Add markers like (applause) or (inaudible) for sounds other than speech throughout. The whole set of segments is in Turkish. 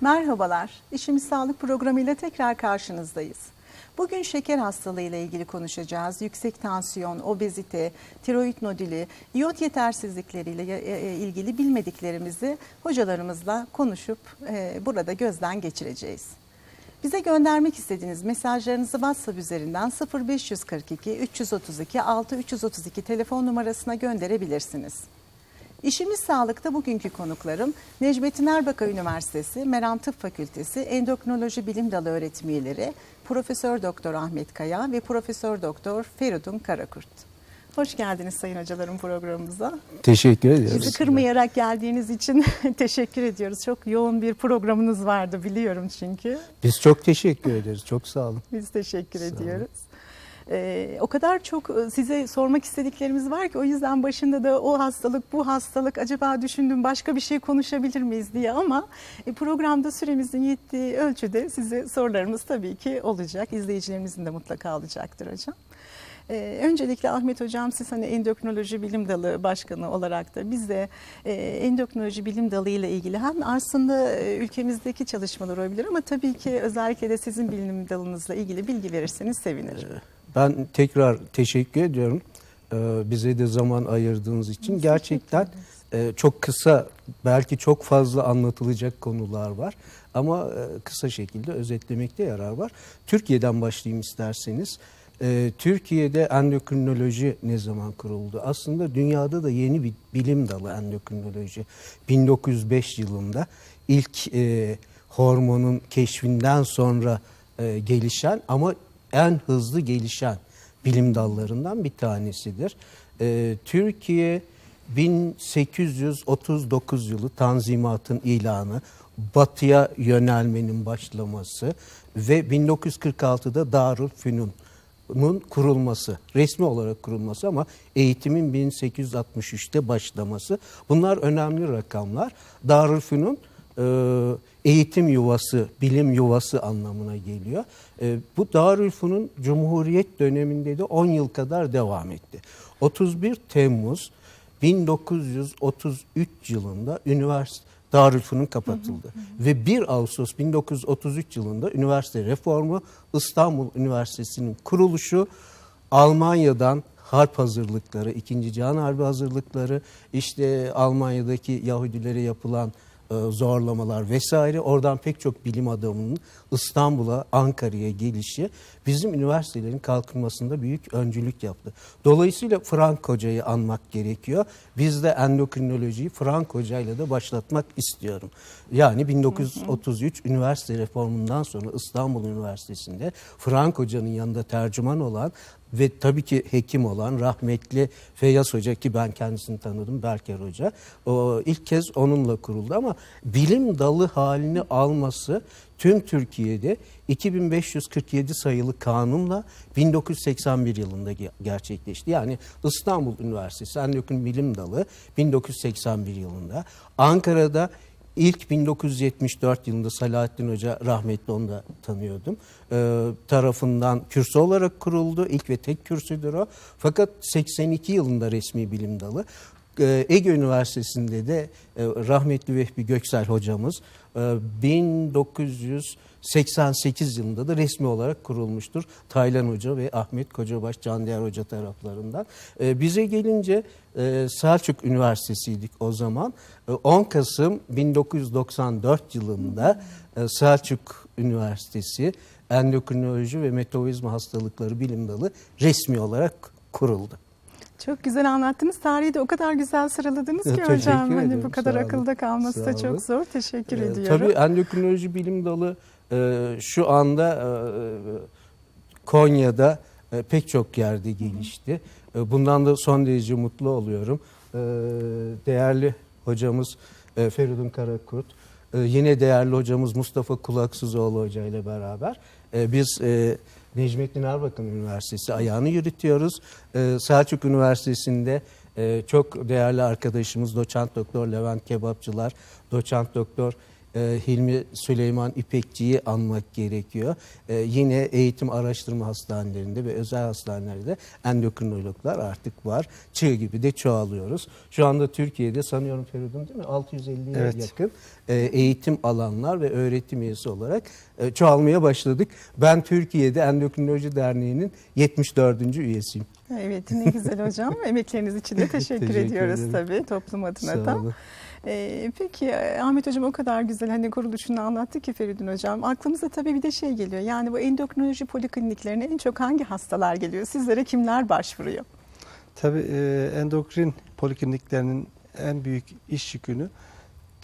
Merhabalar, İşimiz Sağlık programı ile tekrar karşınızdayız. Bugün şeker hastalığı ile ilgili konuşacağız. Yüksek tansiyon, obezite, tiroid nodülü, iot yetersizlikleriyle e, e, ilgili bilmediklerimizi hocalarımızla konuşup e, burada gözden geçireceğiz. Bize göndermek istediğiniz mesajlarınızı WhatsApp üzerinden 0542 332 6332 telefon numarasına gönderebilirsiniz. İşimiz Sağlık'ta bugünkü konuklarım Necmettin Erbakan Üniversitesi Meram Tıp Fakültesi Endokrinoloji Bilim Dalı öğretim üyeleri Profesör Doktor Ahmet Kaya ve Profesör Doktor Feridun Karakurt. Hoş geldiniz sayın hocalarım programımıza. Teşekkür ediyoruz. Bizi kırmayarak geldiğiniz için (laughs) teşekkür ediyoruz. Çok yoğun bir programınız vardı biliyorum çünkü. Biz çok teşekkür ederiz. Çok sağ olun. Biz teşekkür Sağ olun. Ee, o kadar çok e, size sormak istediklerimiz var ki o yüzden başında da o hastalık bu hastalık acaba düşündüm başka bir şey konuşabilir miyiz diye ama e, programda süremizin yettiği ölçüde size sorularımız tabii ki olacak. İzleyicilerimizin de mutlaka olacaktır hocam. Ee, öncelikle Ahmet Hocam siz hani endokrinoloji bilim dalı başkanı olarak da bize e, endokrinoloji bilim dalı ile ilgili hem aslında e, ülkemizdeki çalışmalar olabilir ama tabii ki özellikle de sizin bilim dalınızla ilgili bilgi verirseniz sevinirim. Ben tekrar teşekkür ediyorum. Ee, bize de zaman ayırdığınız için. Biz Gerçekten e, çok kısa, belki çok fazla anlatılacak konular var. Ama e, kısa şekilde özetlemekte yarar var. Türkiye'den başlayayım isterseniz. Ee, Türkiye'de endokrinoloji ne zaman kuruldu? Aslında dünyada da yeni bir bilim dalı endokrinoloji. 1905 yılında ilk e, hormonun keşfinden sonra e, gelişen ama en hızlı gelişen bilim dallarından bir tanesidir. E, Türkiye 1839 yılı Tanzimat'ın ilanı, batıya yönelmenin başlaması ve 1946'da Darül Fünun'un kurulması, resmi olarak kurulması ama eğitimin 1863'te başlaması. Bunlar önemli rakamlar. Darülfünun e, eğitim yuvası, bilim yuvası anlamına geliyor. E, Bu Darülfünun Cumhuriyet döneminde de 10 yıl kadar devam etti. 31 Temmuz 1933 yılında üniversite Darülfünun kapatıldı. Ve 1 Ağustos 1933 yılında üniversite reformu İstanbul Üniversitesi'nin kuruluşu Almanya'dan harp hazırlıkları, İkinci Cihan Harbi hazırlıkları, işte Almanya'daki Yahudilere yapılan zorlamalar vesaire oradan pek çok bilim adamının İstanbul'a, Ankara'ya gelişi bizim üniversitelerin kalkınmasında büyük öncülük yaptı. Dolayısıyla Frank Hoca'yı anmak gerekiyor. Biz de endokrinolojiyi Frank Hoca'yla da başlatmak istiyorum. Yani 1933 üniversite reformundan sonra İstanbul Üniversitesi'nde Frank Hoca'nın yanında tercüman olan ve tabii ki hekim olan rahmetli Feyyaz Hoca ki ben kendisini tanıdım Berker Hoca. O ilk kez onunla kuruldu ama bilim dalı halini alması tüm Türkiye'de 2547 sayılı kanunla 1981 yılında ge- gerçekleşti. Yani İstanbul Üniversitesi Endokrin Bilim Dalı 1981 yılında. Ankara'da İlk 1974 yılında Salahattin Hoca rahmetli onu da tanıyordum. Ee, tarafından kürsü olarak kuruldu. İlk ve tek kürsüdür o. Fakat 82 yılında resmi bilim dalı. Ee, Ege Üniversitesi'nde de e, rahmetli Vehbi Göksel hocamız e, 1988 yılında da resmi olarak kurulmuştur. Taylan Hoca ve Ahmet Kocabaş Candiğer Hoca taraflarından. E, bize gelince e, Selçuk Üniversitesi'ydik o zaman. E, 10 Kasım 1994 yılında e, Selçuk Üniversitesi Endokrinoloji ve Metabolizma Hastalıkları Bilim Dalı resmi olarak kuruldu. Çok güzel anlattınız. Tarihi de o kadar güzel sıraladınız ki Teşekkür hocam. Hani ederim, bu kadar akılda kalması Sağ da çok zor. Teşekkür Ee, ediyorum. Tabii endokrinoloji bilim dalı e, şu anda e, Konya'da e, pek çok yerde gelişti. E, bundan da son derece mutlu oluyorum. E, değerli hocamız e, Feridun Karakurt, e, yine değerli hocamız Mustafa Kulaksızoğlu Hoca ile beraber e, biz e, Necmettin Erbakan Üniversitesi ayağını yürütüyoruz. E, Selçuk Üniversitesi'nde e, çok değerli arkadaşımız doçent doktor Levent Kebapçılar, doçent doktor e, Hilmi Süleyman İpekçi'yi anmak gerekiyor. E, yine eğitim araştırma hastanelerinde ve özel hastanelerde endokrinologlar artık var. Çığ gibi de çoğalıyoruz. Şu anda Türkiye'de sanıyorum Feridun değil mi? 650'ye Evet. yakın e, eğitim alanlar ve öğretim üyesi olarak e, çoğalmaya başladık. Ben Türkiye'de Endokrinoloji Derneği'nin 74. üyesiyim. Evet ne güzel hocam. (laughs) Emekleriniz için de teşekkür, Teşekkür ediyoruz ederim. tabii toplum adına Sağ da. olun. Ee, peki e, Ahmet Hocam o kadar güzel hani kuruluşunu anlattı ki Feridun Hocam. Aklımıza tabii bir de şey geliyor. Yani bu endokrinoloji polikliniklerine en çok hangi hastalar geliyor? Sizlere kimler başvuruyor? Tabii e, endokrin polikliniklerinin en büyük iş yükünü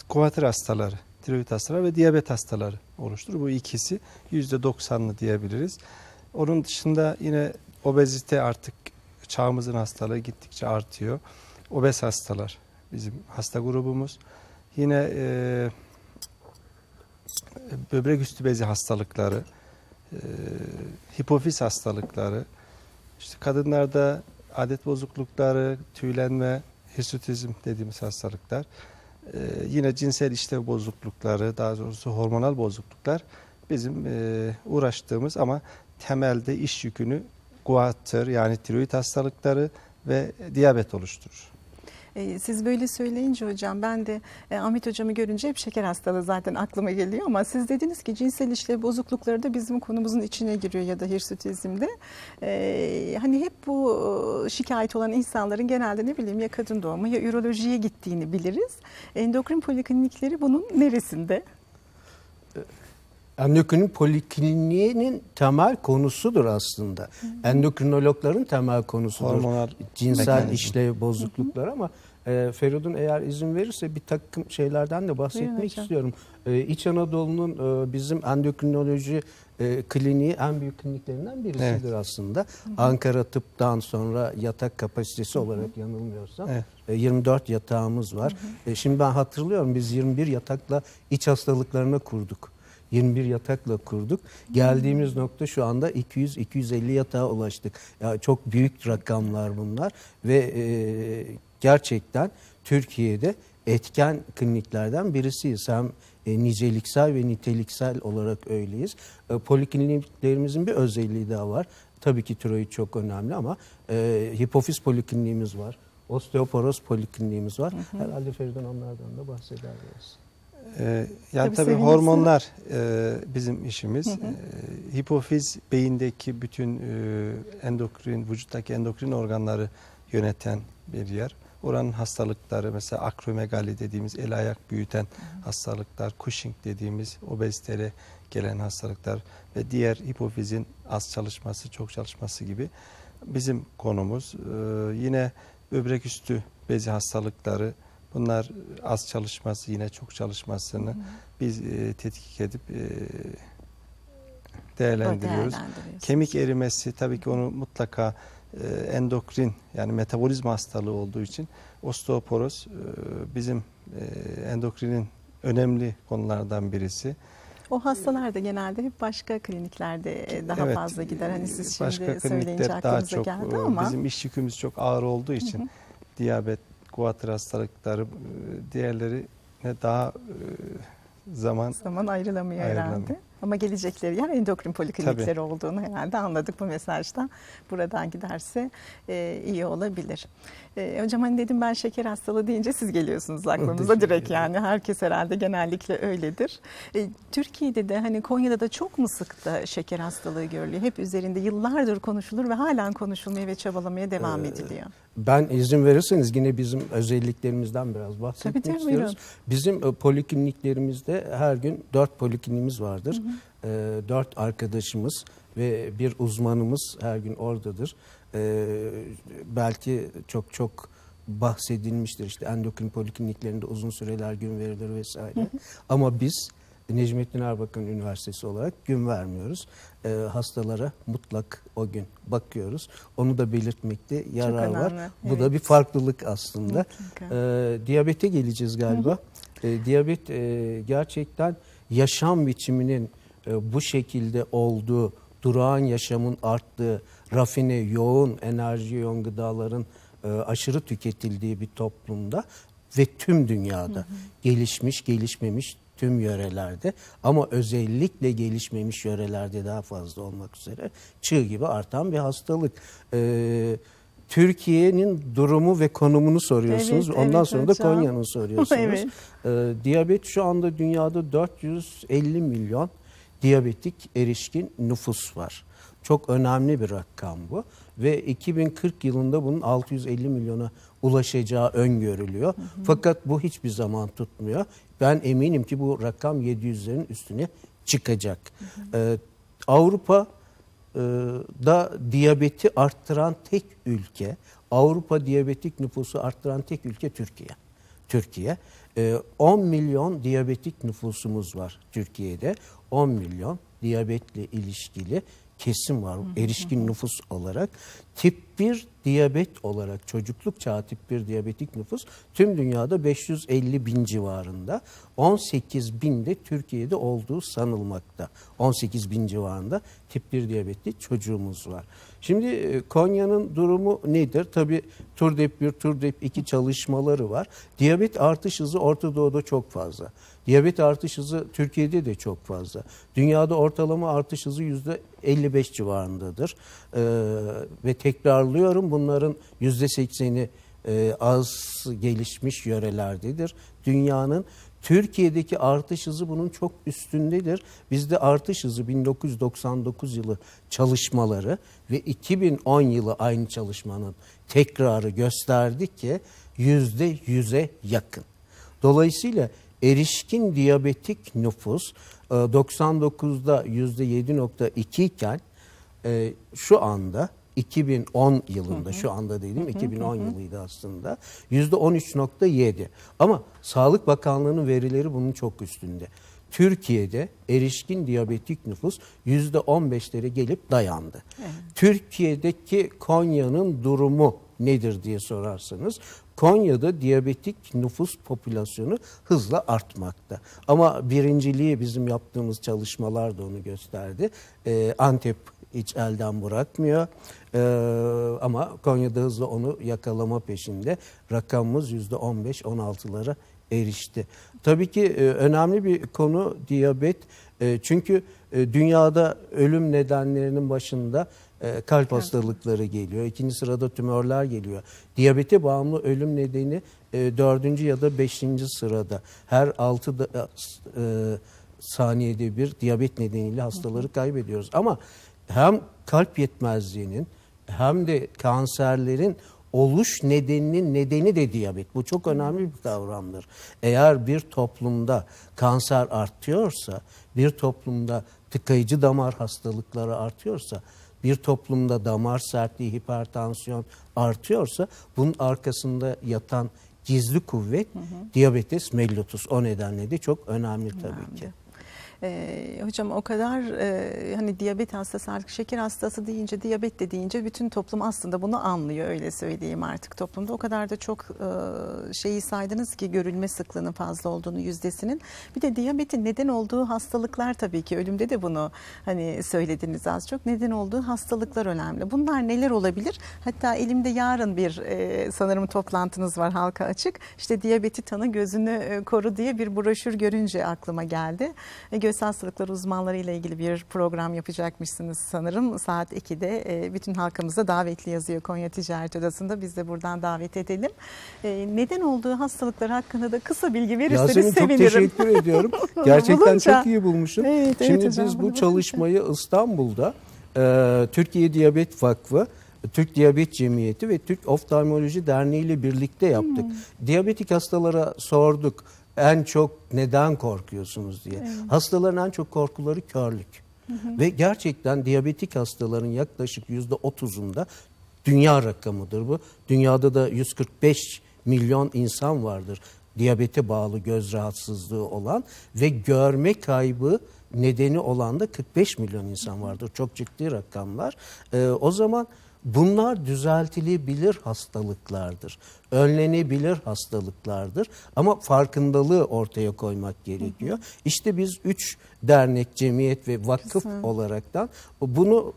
kuvatır hastaları, tiroid hastaları ve diyabet hastaları oluşturur. Bu ikisi %90'lı diyebiliriz. Onun dışında yine obezite artık çağımızın hastalığı gittikçe artıyor. Obez hastalar bizim hasta grubumuz. Yine e, böbrek üstü bezi hastalıkları, e, hipofiz hastalıkları, işte kadınlarda adet bozuklukları, tüylenme, hirsutizm dediğimiz hastalıklar, e, yine cinsel işlev bozuklukları, daha doğrusu hormonal bozukluklar bizim e, uğraştığımız ama temelde iş yükünü guatr yani tiroid hastalıkları ve diyabet oluşturur. Ee, Siz böyle söyleyince hocam ben de e, Ahmet hocamı görünce hep şeker hastalığı zaten aklıma geliyor ama siz dediniz ki cinsel işlev bozuklukları da bizim konumuzun içine giriyor ya da hirsutizmde. Ee, hani hep bu e, şikayet olan insanların genelde ne bileyim ya kadın doğumu ya ürolojiye gittiğini biliriz. Endokrin poliklinikleri bunun neresinde? Endokrin polikliniğinin temel konusudur aslında. Endokrinologların temel konusudur. Hormonal Cinsel mekanizma. işlev bozuklukları ama e, Feridun eğer izin verirse bir takım şeylerden de bahsetmek istiyorum. E, İç Anadolu'nun e, bizim endokrinoloji e, kliniği en büyük kliniklerinden birisidir Evet. aslında. Ankara Tıp'tan sonra yatak kapasitesi olarak yanılmıyorsam Evet. e, 24 yatağımız var. E, Şimdi ben hatırlıyorum biz 21 yatakla iç hastalıklarına kurduk. 21 yatakla kurduk. Geldiğimiz nokta şu anda 200-250 yatağa ulaştık. Ya çok büyük rakamlar bunlar ve e, gerçekten Türkiye'de etken kliniklerden birisiyiz. Hem e, niceliksel ve niteliksel olarak öyleyiz. E, polikliniklerimizin bir özelliği daha var. Tabii ki tiroid çok önemli ama e, hipofiz polikliniğimiz var. Osteoporoz polikliniğimiz var. Herhalde Feridun onlardan da bahseder biraz. Ee, yani Tabii tabii, hormonlar e, bizim işimiz. Ee, hipofiz beyindeki bütün e, endokrin, vücuttaki endokrin organları yöneten bir yer. Oranın hastalıkları mesela akromegali dediğimiz el ayak büyüten hastalıklar, Cushing dediğimiz obezitele gelen hastalıklar ve diğer hipofizin az çalışması, çok çalışması gibi bizim konumuz. Ee, yine böbrek üstü bezi hastalıkları bunlar az çalışması yine çok çalışmasını biz e, tetkik edip e, değerlendiriyoruz. Kemik erimesi tabii ki onu mutlaka e, endokrin yani metabolizma hastalığı olduğu için osteoporoz e, bizim e, endokrinin önemli konulardan birisi. O hastalar da genelde hep başka kliniklerde e, daha Evet, fazla gider. Hani siz şimdi başka söyleyince klinikler daha aklımıza çok geldi e, ama. bizim iş yükümüz çok ağır olduğu için diyabet, guatr hastalıkları e, diğerleri ne daha e, zaman zaman ayrılamıyor Ayrılamıyor. herhalde. Ama gelecekleri yer endokrin poliklinikleri olduğunu herhalde anladık bu mesajdan. Buradan giderse e, iyi olabilir. E, hocam hani dedim ben şeker hastalığı deyince siz geliyorsunuz aklımıza direkt yani. Herkes herhalde genellikle öyledir. E, Türkiye'de de hani Konya'da da çok mu sık da şeker hastalığı görülüyor? Hep üzerinde yıllardır konuşulur ve halen konuşulmaya ve çabalamaya devam ediliyor. Ben izin verirseniz yine bizim özelliklerimizden biraz bahsetmek Tabii, tabii, istiyoruz. buyurun. Bizim e, polikliniklerimizde her gün dört poliklinimiz vardır. E, dört arkadaşımız ve bir uzmanımız her gün oradadır. E, belki çok çok bahsedilmiştir işte endokrin polikliniklerinde uzun süreler gün verilir vesaire. Ama biz Necmettin Erbakan Üniversitesi olarak gün vermiyoruz. Ee, hastalara mutlak o gün bakıyoruz. Onu da belirtmekte yarar var. önemli, Bu da evet. bir farklılık aslında. Mutlaka. Ee, diyabete geleceğiz galiba. Ee, diyabet e, gerçekten yaşam biçiminin e, bu şekilde olduğu, durağan yaşamın arttığı, rafine, yoğun, enerji yoğun gıdaların e, aşırı tüketildiği bir toplumda ve tüm dünyada gelişmiş, gelişmemiş tüm yörelerde ama özellikle gelişmemiş yörelerde daha fazla olmak üzere çığ gibi artan bir hastalık. Ee, Türkiye'nin durumu ve konumunu soruyorsunuz. Evet, Ondan evet sonra da. (laughs) Konya'nın soruyorsunuz. Evet. Ee, diyabet şu anda dünyada 450 milyon diyabetik erişkin nüfus var. Çok önemli bir rakam bu ve 2040 yılında bunun 650 milyona ulaşacağı öngörülüyor. Fakat bu hiçbir zaman tutmuyor. Ben eminim ki bu rakam 700'lerin üstüne çıkacak. Ee, Avrupa e, da diyabeti arttıran tek ülke, Avrupa diyabetik nüfusu arttıran tek ülke Türkiye. Türkiye. E, 10 milyon diyabetik nüfusumuz var Türkiye'de. 10 milyon diyabetle ilişkili kesim var erişkin nüfus olarak. Tip 1 diyabet olarak çocukluk çağı tip 1 diyabetik nüfus tüm dünyada 550 bin civarında. 18 bin de Türkiye'de olduğu sanılmakta. 18 bin civarında tip 1 diyabetli çocuğumuz var. Şimdi e, Konya'nın durumu nedir? Tabii TURDEP 1, TURDEP 2 çalışmaları var. Diyabet artış hızı Orta Doğu'da çok fazla. Diyabet artış hızı Türkiye'de de çok fazla. Dünyada ortalama artış hızı %55 civarındadır. Ee, ve tekrarlıyorum bunların %80'i e, az gelişmiş yörelerdedir. Dünyanın Türkiye'deki artış hızı bunun çok üstündedir. Bizde artış hızı 1999 yılı çalışmaları ve 2010 yılı aynı çalışmanın tekrarı gösterdi ki yüzde yüze yakın. Dolayısıyla erişkin diyabetik nüfus e, 99'da yüzde 7.2 iken e, şu anda 2010 yılında şu anda dedim 2010 yılıydı aslında yüzde 13.7 ama Sağlık Bakanlığı'nın verileri bunun çok üstünde. Türkiye'de erişkin diyabetik nüfus yüzde 15'lere gelip dayandı. Türkiye'deki Konya'nın durumu nedir diye sorarsanız Konya'da diyabetik nüfus popülasyonu hızla artmakta. Ama birinciliği bizim yaptığımız çalışmalar da onu gösterdi. Ee, Antep hiç elden bırakmıyor. Ee, ama Konya'da hızla onu yakalama peşinde. Rakamımız yüzde 15-16'lara erişti. Tabii ki e, önemli bir konu diyabet. E, çünkü e, dünyada ölüm nedenlerinin başında e, kalp hastalıkları geliyor. İkinci sırada tümörler geliyor. Diyabete bağımlı ölüm nedeni e, dördüncü ya da beşinci sırada. Her altı da, e, saniyede bir diyabet nedeniyle hastaları kaybediyoruz. Ama hem kalp yetmezliğinin hem de kanserlerin oluş nedeninin nedeni de diyabet. Bu çok önemli bir kavramdır. Eğer bir toplumda kanser artıyorsa, bir toplumda tıkayıcı damar hastalıkları artıyorsa, bir toplumda damar sertliği, hipertansiyon artıyorsa bunun arkasında yatan gizli kuvvet diyabetes mellitus. O nedenle de çok önemli tabii ki. Ee, hocam o kadar e, hani diyabet hastası artık şeker hastası deyince diyabet de deyince bütün toplum aslında bunu anlıyor öyle söyleyeyim artık toplumda. O kadar da çok e, şeyi saydınız ki görülme sıklığının fazla olduğunu yüzdesinin. Bir de diyabetin neden olduğu hastalıklar tabii ki ölümde de bunu hani söylediniz az çok. Neden olduğu hastalıklar önemli. Bunlar neler olabilir? Hatta elimde yarın bir e, sanırım toplantınız var halka açık. İşte diyabeti tanı gözünü e, koru diye bir broşür görünce aklıma geldi. E, göğüs hastalıkları uzmanları ile ilgili bir program yapacakmışsınız sanırım. Saat 2'de e, bütün halkamıza davetli yazıyor Konya Ticaret Odası'nda. Biz de buradan davet edelim. E, neden olduğu hastalıklar hakkında da kısa bilgi verirseniz Yasemin çok sevinirim. teşekkür ediyorum. (laughs) Gerçekten Bulunca. çok iyi bulmuşsun. Evet, evet Şimdi hocam, biz bu bulunca. çalışmayı İstanbul'da e, Türkiye Diyabet Vakfı, Türk Diyabet Cemiyeti ve Türk Oftalmoloji Derneği ile birlikte yaptık. Hmm. Diyabetik hastalara sorduk en çok neden korkuyorsunuz diye. Hastaların en çok korkuları körlük. Ve gerçekten diyabetik hastaların yaklaşık yüzde otuzunda dünya rakamıdır bu. Dünyada da 145 milyon insan vardır diyabete bağlı göz rahatsızlığı olan ve görme kaybı nedeni olan da 45 milyon insan vardır. Çok ciddi rakamlar. Ee, o zaman bunlar düzeltilebilir hastalıklardır. Önlenebilir hastalıklardır. Ama farkındalığı ortaya koymak gerekiyor. İşte biz üç dernek, cemiyet ve vakıf Güzel. olaraktan bunu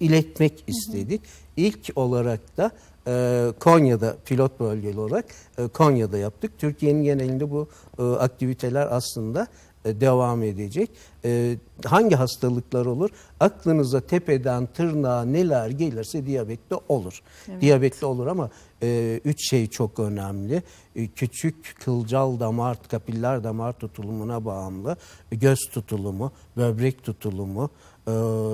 iletmek istedik. İlk olarak da e, Konya'da pilot bölgeli olarak e, Konya'da yaptık. Türkiye'nin genelinde bu e, aktiviteler aslında devam edecek. E, hangi hastalıklar olur? Aklınıza tepeden tırnağa neler gelirse diyabette olur. Evet. Diyabetli olur ama e, üç şey çok önemli. E, küçük kılcal damar, kapiller damar tutulumuna bağımlı, göz tutulumu, böbrek tutulumu, e,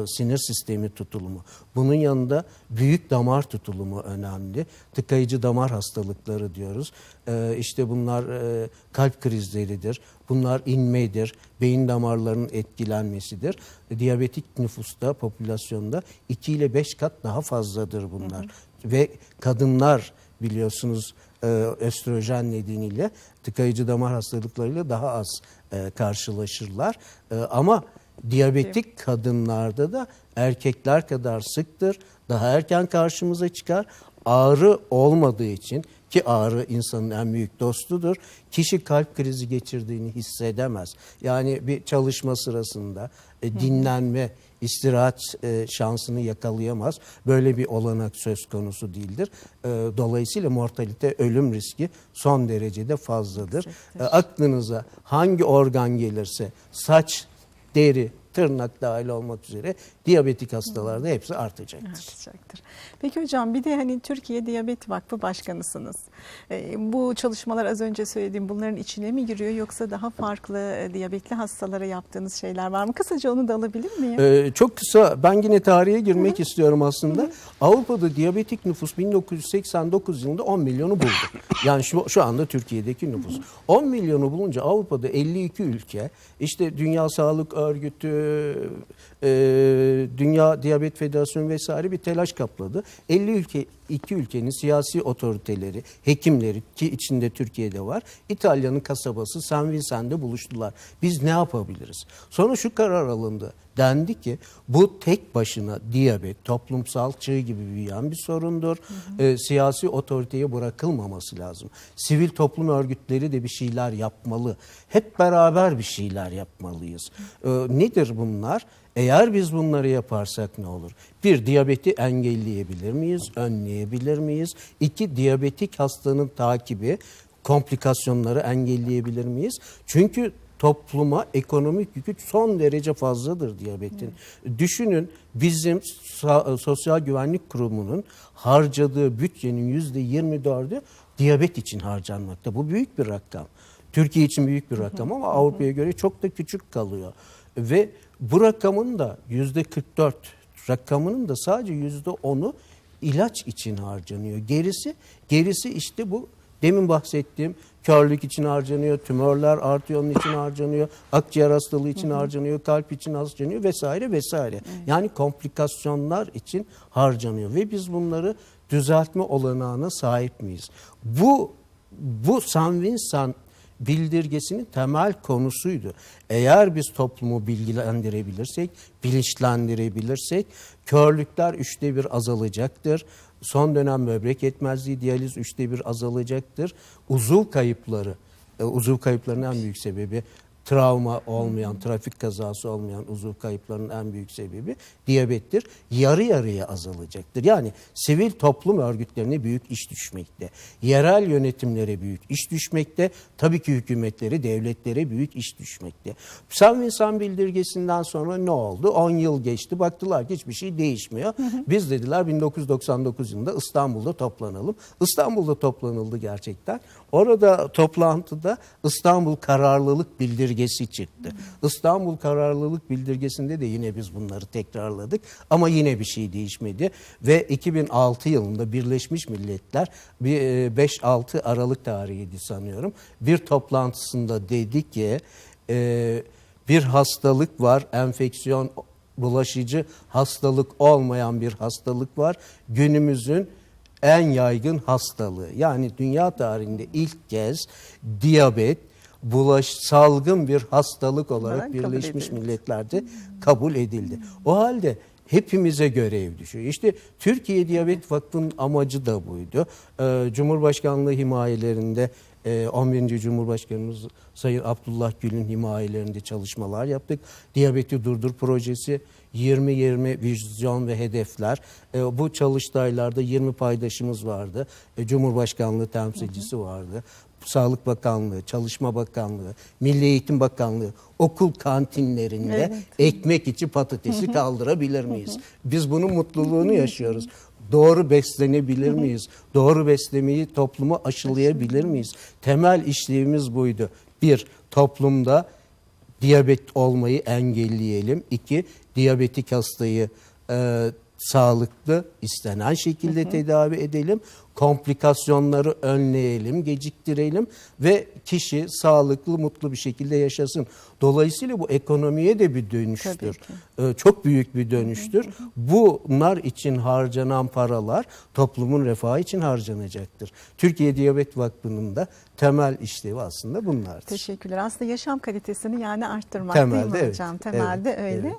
sinir sistemi tutulumu. Bunun yanında büyük damar tutulumu önemli. Tıkayıcı damar hastalıkları diyoruz. E, işte bunlar e, kalp krizleridir. Bunlar inmedir, beyin damarlarının etkilenmesidir. Diyabetik nüfusta, popülasyonda 2 ile 5 kat daha fazladır bunlar. Ve kadınlar biliyorsunuz e, östrojen nedeniyle tıkayıcı damar hastalıklarıyla daha az e, karşılaşırlar. E, ama diyabetik kadınlarda da erkekler kadar sıktır. Daha erken karşımıza çıkar. Ağrı olmadığı için ki ağrı insanın en büyük dostudur. Kişi kalp krizi geçirdiğini hissedemez. Yani bir çalışma sırasında e, dinlenme, istirahat e, şansını yakalayamaz. Böyle bir olanak söz konusu değildir. E, dolayısıyla mortalite, ölüm riski son derecede fazladır. E, aklınıza hangi organ gelirse saç, deri, tırnak dahil olmak üzere diyabetik hastalarda hepsi artacaktır. Artacaktır. Peki hocam bir de hani Türkiye Diyabet Vakfı Başkanısınız. Ee, bu çalışmalar az önce söylediğim bunların içine mi giriyor yoksa daha farklı e, diyabetli hastalara yaptığınız şeyler var mı? Kısaca onu da alabilir miyim? Ee, çok kısa ben yine tarihe girmek istiyorum aslında. Avrupa'da diyabetik nüfus 1989 yılında 10 milyonu buldu. Yani şu, şu anda Türkiye'deki nüfus. 10 milyonu bulunca Avrupa'da 52 ülke işte Dünya Sağlık Örgütü, e, Dünya Diyabet Federasyonu vesaire bir telaş kapladı. 50 ülke iki ülkenin siyasi otoriteleri, hekimleri ki içinde Türkiye'de var. İtalya'nın kasabası San Vincente'de buluştular. Biz ne yapabiliriz? Sonra şu karar alındı. Dendi ki bu tek başına diyabet toplumsal çığ gibi büyüyen bir sorundur. Ee, siyasi otoriteye bırakılmaması lazım. Sivil toplum örgütleri de bir şeyler yapmalı. Hep beraber bir şeyler yapmalıyız. Ee, nedir bunlar? Eğer biz bunları yaparsak ne olur? Bir, diyabeti engelleyebilir miyiz? Önleyebilir miyiz? İki, diyabetik hastanın takibi, komplikasyonları engelleyebilir miyiz? Çünkü topluma ekonomik yükü son derece fazladır diyabetin. Düşünün bizim Sosyal Güvenlik Kurumu'nun harcadığı bütçenin yüzde 24'ü diyabet için harcanmakta. Bu büyük bir rakam. Türkiye için büyük bir rakam ama (laughs) Avrupa'ya göre çok da küçük kalıyor. Ve bu rakamın da yüzde 44 rakamının da sadece yüzde 10'u ilaç için harcanıyor. Gerisi gerisi işte bu demin bahsettiğim körlük için harcanıyor, tümörler artıyor onun için harcanıyor, akciğer hastalığı için harcanıyor, kalp için harcanıyor vesaire vesaire. Yani komplikasyonlar için harcanıyor ve biz bunları düzeltme olanağına sahip miyiz? Bu bu San Vincent bildirgesinin temel konusuydu. Eğer biz toplumu bilgilendirebilirsek, bilinçlendirebilirsek körlükler üçte bir azalacaktır. Son dönem böbrek yetmezliği, diyaliz üçte bir azalacaktır. Uzuv kayıpları, e, uzuv kayıplarının en büyük sebebi travma olmayan, trafik kazası olmayan uzuv kayıplarının en büyük sebebi diyabettir. Yarı yarıya azalacaktır. Yani sivil toplum örgütlerine büyük iş düşmekte. Yerel yönetimlere büyük iş düşmekte. Tabii ki hükümetleri, devletlere büyük iş düşmekte. San Vincent bildirgesinden sonra ne oldu? 10 yıl geçti. Baktılar ki hiçbir şey değişmiyor. Biz dediler 1999 yılında İstanbul'da toplanalım. İstanbul'da toplanıldı gerçekten. Orada toplantıda İstanbul Kararlılık Bildirgesi çıktı. İstanbul Kararlılık Bildirgesi'nde de yine biz bunları tekrarladık ama yine bir şey değişmedi ve 2006 yılında Birleşmiş Milletler bir e, 5-6 Aralık tarihiydi sanıyorum. Bir toplantısında dedi ki e, bir hastalık var, enfeksiyon bulaşıcı hastalık olmayan bir hastalık var. Günümüzün en yaygın hastalığı. Yani dünya tarihinde ilk kez diyabet bulaş salgın bir hastalık olarak kabul Birleşmiş edildi. Milletler'de kabul edildi. O halde hepimize görev düşüyor. İşte Türkiye Diyabet Vakfı'nın amacı da buydu. Ee, Cumhurbaşkanlığı himayelerinde e, 11. Cumhurbaşkanımız Sayın Abdullah Gül'ün himayelerinde çalışmalar yaptık. Diyabeti Durdur projesi 20-20 vizyon ve hedefler. E, bu çalıştaylarda 20 paydaşımız vardı. E, Cumhurbaşkanlığı temsilcisi vardı. Sağlık Bakanlığı, Çalışma Bakanlığı, Milli Eğitim Bakanlığı okul kantinlerinde Evet. ekmek içi patatesi kaldırabilir miyiz? Biz bunun mutluluğunu yaşıyoruz. Doğru beslenebilir miyiz? Doğru beslemeyi topluma aşılayabilir miyiz? Temel işlevimiz buydu. Bir, toplumda diyabet olmayı engelleyelim. İki, diyabetik hastayı e, sağlıklı, istenen şekilde tedavi edelim. Komplikasyonları önleyelim, geciktirelim ve kişi sağlıklı, mutlu bir şekilde yaşasın. Dolayısıyla bu ekonomiye de bir dönüştür. E, çok büyük bir dönüştür. Bunlar için harcanan paralar toplumun refahı için harcanacaktır. Türkiye Diyabet Vakfı'nın da temel işlevi aslında bunlardır. Teşekkürler. Aslında yaşam kalitesini yani arttırmak Temelde, değil mi evet. hocam? Temelde Evet, öyle. evet.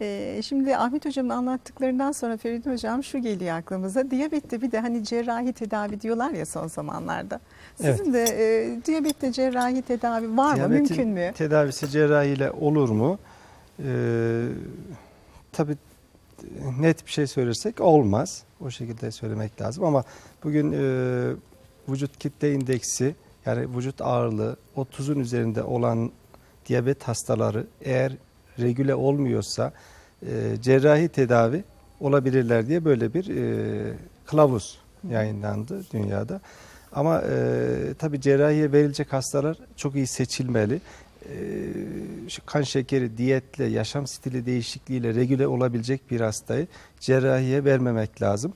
Ee, şimdi Ahmet hocamın anlattıklarından sonra Feride hocam şu geliyor aklımıza. Diyabette bir de hani cerrahi tedavi diyorlar ya son zamanlarda. Sizin de e, diyabette cerrahi tedavi var mı? Diyabetin Mümkün mü? Tedavisi cerrahiyle olur mu? Ee, tabii net bir şey söylersek olmaz. O şekilde söylemek lazım ama bugün e, vücut kitle indeksi yani vücut ağırlığı 30'un üzerinde olan diyabet hastaları eğer regüle olmuyorsa e, cerrahi tedavi olabilirler diye böyle bir e, kılavuz yayınlandı dünyada. Ama e, tabii cerrahiye verilecek hastalar çok iyi seçilmeli. E, kan şekeri, diyetle, yaşam stili değişikliğiyle regüle olabilecek bir hastayı cerrahiye vermemek lazım.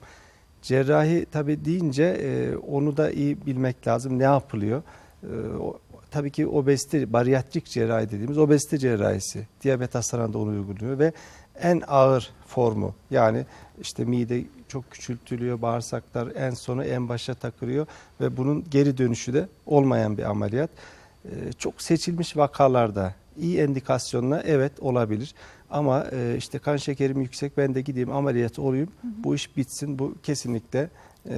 Cerrahi tabii deyince e, onu da iyi bilmek lazım. Ne yapılıyor? E, o, tabii ki obezite, bariyatrik cerrahi dediğimiz obezite cerrahisi. Diyabet hastalarında onu uyguluyor ve en ağır formu yani işte mide çok küçültülüyor, bağırsaklar en sonu en başa takılıyor ve bunun geri dönüşü de olmayan bir ameliyat. Ee, çok seçilmiş vakalarda iyi endikasyonla evet olabilir. Ama e, işte kan şekerim yüksek ben de gideyim ameliyat olayım bu iş bitsin bu kesinlikle e,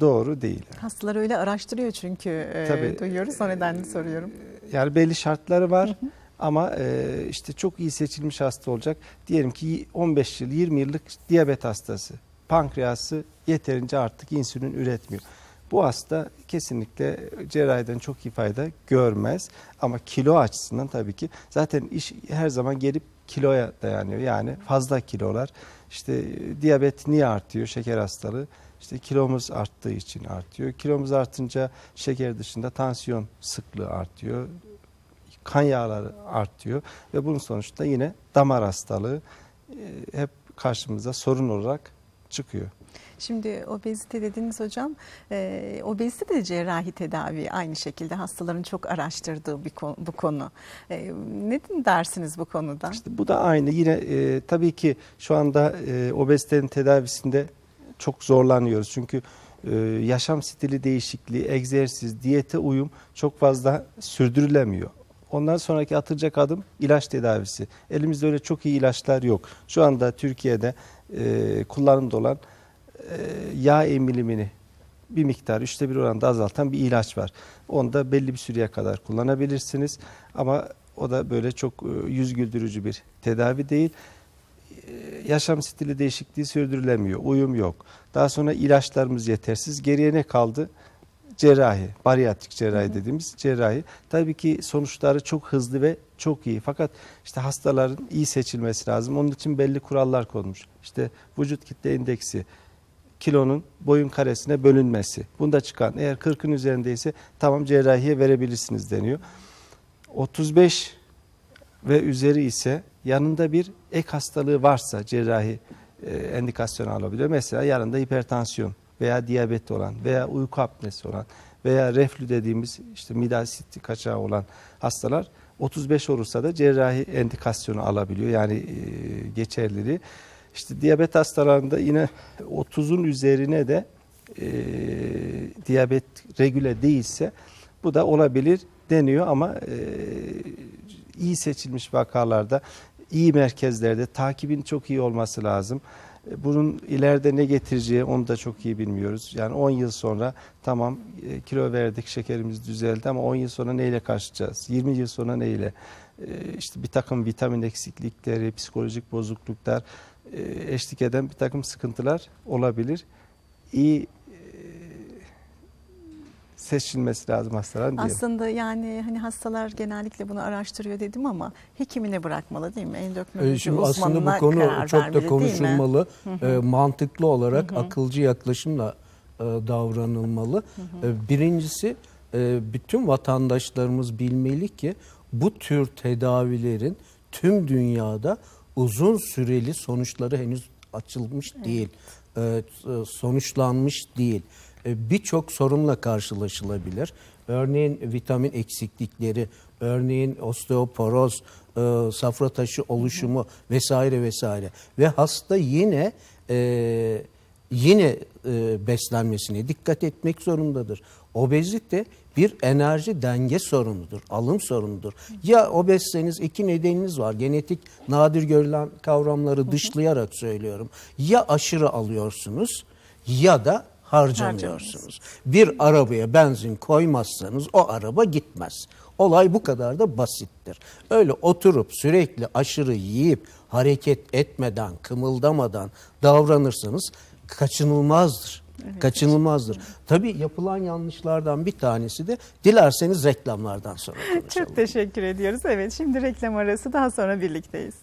doğru değil. Hastalar öyle araştırıyor çünkü e, Tabii. duyuyoruz. O nedenle soruyorum. Yani belli şartları var ama e, işte çok iyi seçilmiş hasta olacak. Diyelim ki 15 yıl 20 yıllık diyabet hastası. Pankreası yeterince artık insülin üretmiyor. Bu hasta kesinlikle cerrahiden çok iyi fayda görmez. Ama kilo açısından tabii ki zaten iş her zaman gelip kiloya dayanıyor. Yani fazla kilolar. İşte e, diyabet niye artıyor? Şeker hastalığı. İşte kilomuz arttığı için artıyor. Kilomuz artınca şeker dışında tansiyon sıklığı artıyor. Kan yağları artıyor ve bunun sonuçta yine damar hastalığı e, hep karşımıza sorun olarak çıkıyor. Şimdi obezite dediniz hocam. E, obezite de cerrahi tedavi aynı şekilde hastaların çok araştırdığı bir konu, bu konu. E, ne dersiniz bu konuda? İşte bu da aynı. Yine e, tabii ki şu anda e, obezitenin tedavisinde çok zorlanıyoruz. Çünkü e, yaşam stili değişikliği, egzersiz, diyete uyum çok fazla sürdürülemiyor. Ondan sonraki atılacak adım ilaç tedavisi. Elimizde öyle çok iyi ilaçlar yok. Şu anda Türkiye'de e, kullanımda olan e, yağ emilimini bir miktar üçte bir oranda azaltan bir ilaç var. Onu da belli bir süreye kadar kullanabilirsiniz. Ama o da böyle çok e, yüz güldürücü bir tedavi değil. E, Yaşam stili değişikliği sürdürülemiyor. Uyum yok. Daha sonra ilaçlarımız yetersiz. Geriye ne kaldı? Cerrahi, bariyatrik cerrahi dediğimiz cerrahi. Tabii ki sonuçları çok hızlı ve çok iyi. Fakat işte hastaların iyi seçilmesi lazım. Onun için belli kurallar konmuş. İşte vücut kitle indeksi, kilonun boyun karesine bölünmesi. Bunda çıkan eğer 40'ın üzerindeyse tamam cerrahiye verebilirsiniz deniyor. 35 ve üzeri ise yanında bir ek hastalığı varsa cerrahi e, endikasyon alabiliyor. Mesela yanında hipertansiyon veya diyabet olan veya uyku apnesi olan veya reflü dediğimiz işte mide asiti kaçağı olan hastalar 35 olursa da cerrahi endikasyonu alabiliyor. Yani e, geçerliliği. İşte diyabet hastalarında yine 30'un üzerine de e, diyabet regüle değilse bu da olabilir deniyor ama e, iyi seçilmiş vakalarda iyi merkezlerde takibin çok iyi olması lazım. E, Bunun ileride ne getireceği onu da çok iyi bilmiyoruz. Yani 10 yıl sonra tamam e, kilo verdik, şekerimiz düzeldi ama 10 yıl sonra neyle karşılayacağız? 20 yıl sonra neyle? E, işte bir takım vitamin eksiklikleri, psikolojik bozukluklar eşlik eden bir takım sıkıntılar olabilir. İyi seçilmesi lazım hastaların diyelim. Aslında yani hani hastalar genellikle bunu araştırıyor dedim ama hekimine bırakmalı değil mi? Endokrinoloji Ee, Şimdi aslında bu konu çok da konuşulmalı. Ee, mantıklı olarak akılcı yaklaşımla e, davranılmalı. Ee, Birincisi e, bütün vatandaşlarımız bilmeli ki bu tür tedavilerin tüm dünyada uzun süreli sonuçları henüz açılmış değil. Ee, sonuçlanmış değil. Ee, Birçok sorunla karşılaşılabilir. Örneğin vitamin eksiklikleri, örneğin osteoporoz, e, safra taşı oluşumu vesaire vesaire ve hasta yine e, yine e, beslenmesine dikkat etmek zorundadır. Obezite bir enerji denge sorunudur, alım sorunudur. Ya obezseniz iki nedeniniz var. Genetik nadir görülen kavramları dışlayarak söylüyorum. Ya aşırı alıyorsunuz ya da harcamıyorsunuz. Bir arabaya benzin koymazsanız o araba gitmez. Olay bu kadar da basittir. Öyle oturup sürekli aşırı yiyip hareket etmeden, kımıldamadan davranırsanız kaçınılmazdır. Kaçınılmazdır. Tabii yapılan yanlışlardan bir tanesi de dilerseniz reklamlardan sonra (laughs) konuşalım. Çok teşekkür ediyoruz. Evet şimdi reklam arası daha sonra birlikteyiz.